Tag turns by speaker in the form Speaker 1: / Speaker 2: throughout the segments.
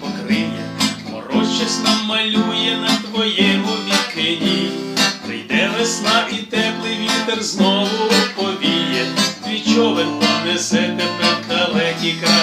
Speaker 1: покриє, мороз щось намалює на твоєму вікні. Прийде весна і теплий вітер знову повіє, твій човен понесе тебе в далекі краї.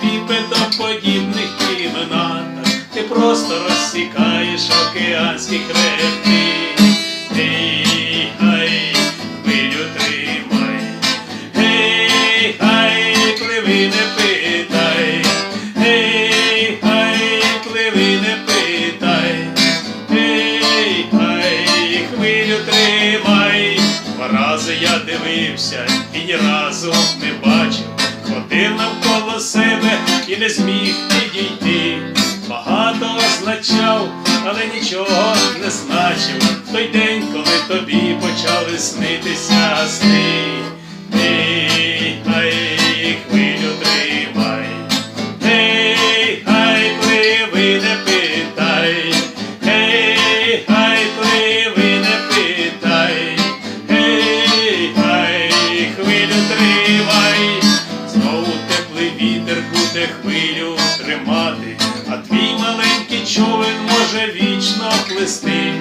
Speaker 1: Піпи до паралепіпедоподібних кімнатах ти просто розсікаєш океанські хребти. Дивився і ні разу не бачив, ходив навколо себе і не зміг підійти. Багато означав, але нічого не значив. Той день, коли тобі почали снитися буде хвилю тримати, а твій маленький човен може вічно плисти.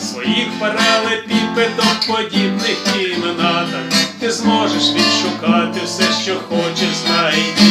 Speaker 1: своїх паралепіпедом подібних кімнатах ти зможеш відшукати все, що хочеш знайти.